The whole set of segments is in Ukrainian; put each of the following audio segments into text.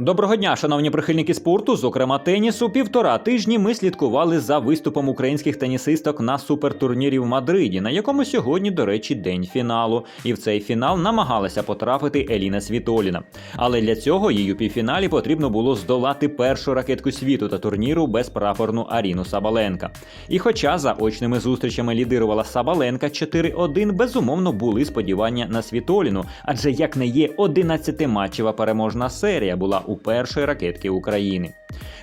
Доброго дня, шановні прихильники спорту, зокрема тенісу. Півтора тижні ми слідкували за виступом українських тенісисток на супертурнірі в Мадриді, на якому сьогодні, до речі, день фіналу. І в цей фінал намагалася потрапити Еліна Світоліна. Але для цього їй у півфіналі потрібно було здолати першу ракетку світу та турніру безпрапорну Аріну Сабаленка. І хоча за очними зустрічами лідирувала Сабаленка 4-1, безумовно були сподівання на Світоліну, адже як не є 11-матчева переможна серія була у першої ракетки України.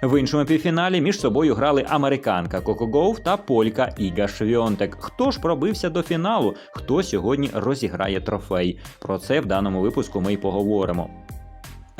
В іншому півфіналі між собою грали американка Коко Гоуф та полька Іга Швьонтек. Хто ж пробився до фіналу? Хто сьогодні розіграє трофей? Про це в даному випуску ми й поговоримо.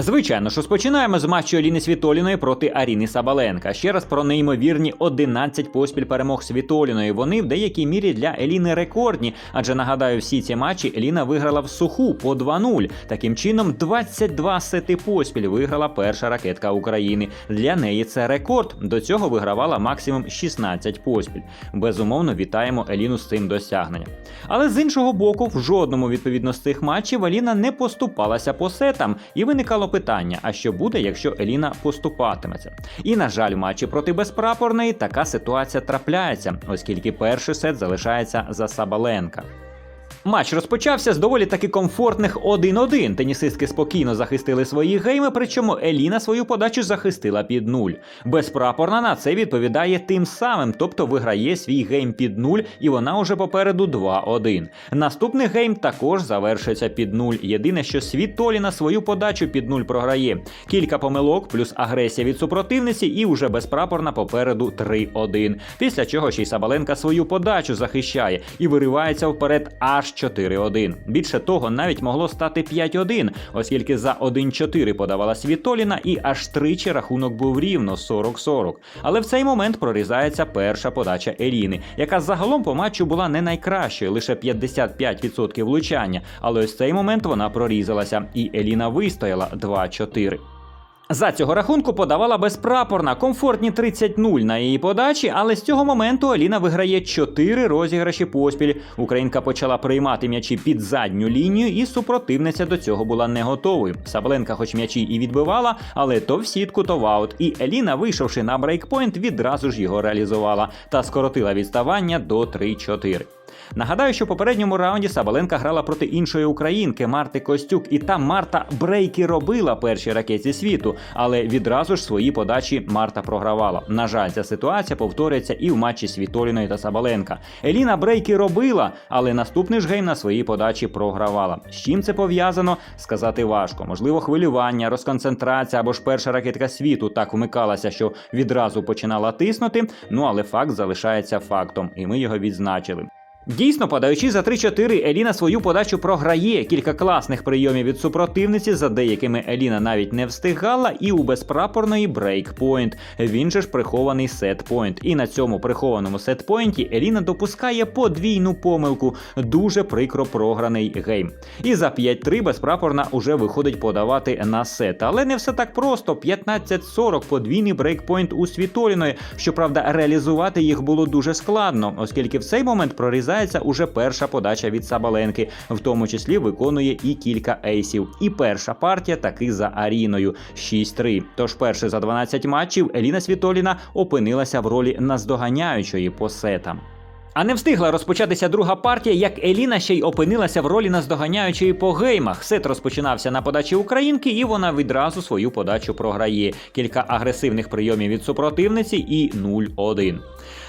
Звичайно, що спочинаємо з матчу Аліни Світоліної проти Аріни Сабаленка. Ще раз про неймовірні 11 поспіль перемог Світоліної. Вони в деякій мірі для Еліни рекордні, адже нагадаю, всі ці матчі Еліна виграла в суху по 2-0. Таким чином, 22 сети поспіль виграла перша ракетка України. Для неї це рекорд. До цього вигравала максимум 16 поспіль. Безумовно, вітаємо Еліну з цим досягненням. Але з іншого боку, в жодному відповідно з цих матчів Еліна не поступалася по сетам, і виникало питання: а що буде, якщо Еліна поступатиметься? І на жаль, в матчі проти безпрапорної така ситуація трапляється, оскільки перший сет залишається за Сабаленка. Матч розпочався з доволі таки комфортних 1-1. Тенісистки спокійно захистили свої гейми, причому Еліна свою подачу захистила під нуль. Безпрапорна на це відповідає тим самим, тобто виграє свій гейм під нуль, і вона уже попереду 2-1. Наступний гейм також завершується під нуль. Єдине, що світ Толі на свою подачу під нуль програє. Кілька помилок, плюс агресія від супротивниці, і уже безпрапорна попереду 3-1. Після чого ще й Сабаленка свою подачу захищає і виривається вперед аж 4-1. Більше того, навіть могло стати 5-1, оскільки за 1-4 подавала Світоліна, і аж тричі рахунок був рівно 40-40. Але в цей момент прорізається перша подача Еліни, яка загалом по матчу була не найкращою, лише 55% влучання. Але ось цей момент вона прорізалася, і Еліна вистояла 2-4. За цього рахунку подавала безпрапорна, комфортні 30-0 на її подачі, але з цього моменту Аліна виграє 4 розіграші поспіль. Українка почала приймати м'ячі під задню лінію, і супротивниця до цього була не готовою. Сабленка, хоч м'ячі і відбивала, але то в сітку, то в аут. І Еліна, вийшовши на брейкпойнт, відразу ж його реалізувала та скоротила відставання до 3-4. Нагадаю, що в попередньому раунді Сабаленка грала проти іншої українки Марти Костюк, і там Марта брейки робила першій ракеті світу, але відразу ж свої подачі Марта програвала. На жаль, ця ситуація повторюється і в матчі Світоліної та Сабаленка. Еліна брейки робила, але наступний ж гейм на своїй подачі програвала. З чим це пов'язано, сказати важко. Можливо, хвилювання, розконцентрація або ж перша ракетка світу так вмикалася, що відразу починала тиснути. Ну але факт залишається фактом, і ми його відзначили. Дійсно, подаючи за 3-4, Еліна свою подачу програє. Кілька класних прийомів від супротивниці, за деякими Еліна навіть не встигала, і у безпрапорної брейкпойнт. Він же ж прихований сетпойнт. І на цьому прихованому сетпойнті Еліна допускає подвійну помилку, дуже прикро програний гейм. І за 5-3 безпрапорна уже виходить подавати на сет. Але не все так просто. 15-40 подвійний брейкпойнт у Світоліної. Щоправда, реалізувати їх було дуже складно, оскільки в цей момент прорізає розглядається уже перша подача від Сабаленки, в тому числі виконує і кілька ейсів. І перша партія таки за Аріною 6-3. Тож перше за 12 матчів Еліна Світоліна опинилася в ролі наздоганяючої по сетам. А не встигла розпочатися друга партія, як Еліна ще й опинилася в ролі наздоганяючої по геймах. Сет розпочинався на подачі українки, і вона відразу свою подачу програє. Кілька агресивних прийомів від супротивниці і 0-1.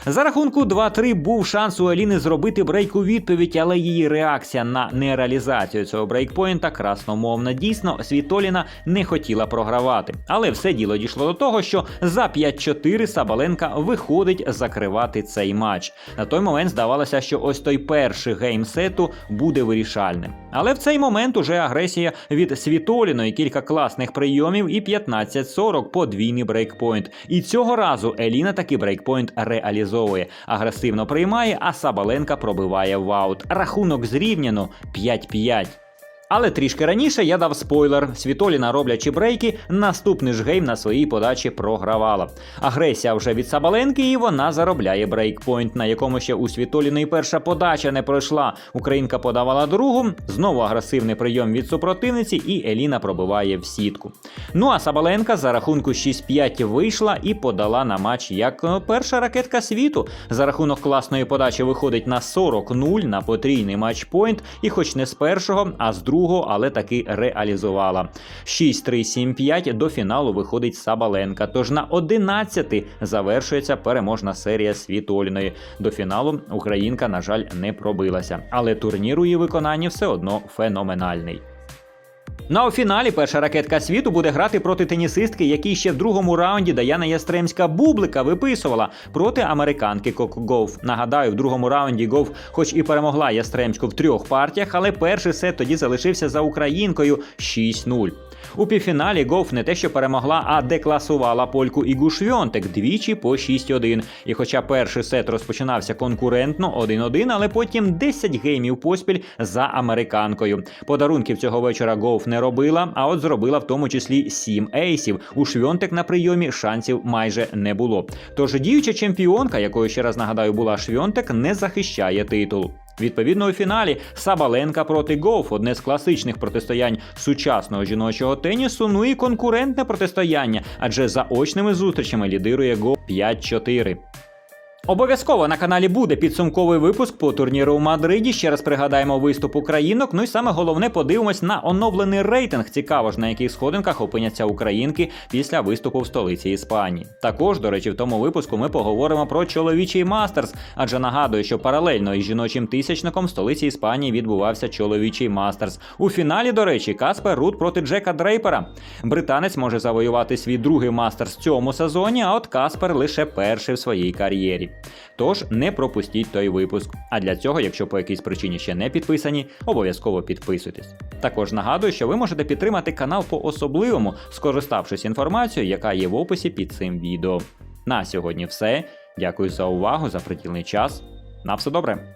За рахунку 2-3 був шанс у Еліни зробити брейк у відповідь, але її реакція на нереалізацію цього брейкпоінта красномовна. Дійсно, Світоліна не хотіла програвати. Але все діло дійшло до того, що за 5-4 Сабаленка виходить закривати цей матч. На той момент здавалося, що ось той перший гейм сету буде вирішальним. Але в цей момент уже агресія від Світоліної, кілька класних прийомів і 15-40 подвійний брейкпоінт. І цього разу Еліна такий брейкпоінт реалізовує. Агресивно приймає, а Сабаленка пробиває в аут. Рахунок зрівняно 5-5. Але трішки раніше я дав спойлер: Світоліна, роблячи брейки, наступний ж гейм на своїй подачі програвала. Агресія вже від Сабаленки, і вона заробляє брейкпойнт, на якому ще у Світоліної перша подача не пройшла. Українка подавала другу, знову агресивний прийом від супротивниці, і Еліна пробиває в сітку. Ну а Сабаленка за рахунку 6-5 вийшла і подала на матч як е, перша ракетка світу. За рахунок класної подачі виходить на 40-0 на потрійний матчпойнт, і хоч не з першого, а з другого, але таки реалізувала. 6-3-7-5 до фіналу виходить Сабаленка. Тож на 11 завершується переможна серія світольної. До фіналу Українка, на жаль, не пробилася, але турнір у її виконанні все одно феноменальний. Ну а фіналі перша ракетка світу буде грати проти тенісистки, якій ще в другому раунді Даяна Ястремська бублика виписувала проти американки Коко Гоуф. Нагадаю, в другому раунді Гоуф, хоч і перемогла Ястремську в трьох партіях, але перший сет тоді залишився за українкою 6-0. У півфіналі Гоуф не те, що перемогла, а декласувала польку Ігу Швьонтек двічі по 6-1. І хоча перший сет розпочинався конкурентно 1-1, але потім 10 геймів поспіль за американкою. Подарунків цього вечора Гоуф не робила, а от зробила в тому числі 7 ейсів. У Швьонтек на прийомі шансів майже не було. Тож діюча чемпіонка, якою ще раз нагадаю була Швьонтек, не захищає титул. Відповідно, у фіналі Сабаленка проти Гоуф одне з класичних протистоянь сучасного жіночого тенісу. Ну і конкурентне протистояння, адже за очними зустрічами лідирує Гоуф 5-4. Обов'язково на каналі буде підсумковий випуск по турніру у Мадриді. Ще раз пригадаємо виступ українок. Ну і саме головне подивимось на оновлений рейтинг. Цікаво ж на яких сходинках опиняться українки після виступу в столиці Іспанії. Також, до речі, в тому випуску ми поговоримо про чоловічий мастерс, адже нагадую, що паралельно із жіночим тисячником в столиці Іспанії відбувався чоловічий мастерс. У фіналі, до речі, Каспер Рут проти Джека Дрейпера. Британець може завоювати свій другий мастерс в цьому сезоні, а от Каспер лише перший в своїй кар'єрі. Тож не пропустіть той випуск. А для цього, якщо по якійсь причині ще не підписані, обов'язково підписуйтесь. Також нагадую, що ви можете підтримати канал по особливому, скориставшись інформацією, яка є в описі під цим відео. На сьогодні все. Дякую за увагу, за приділений час. На все добре.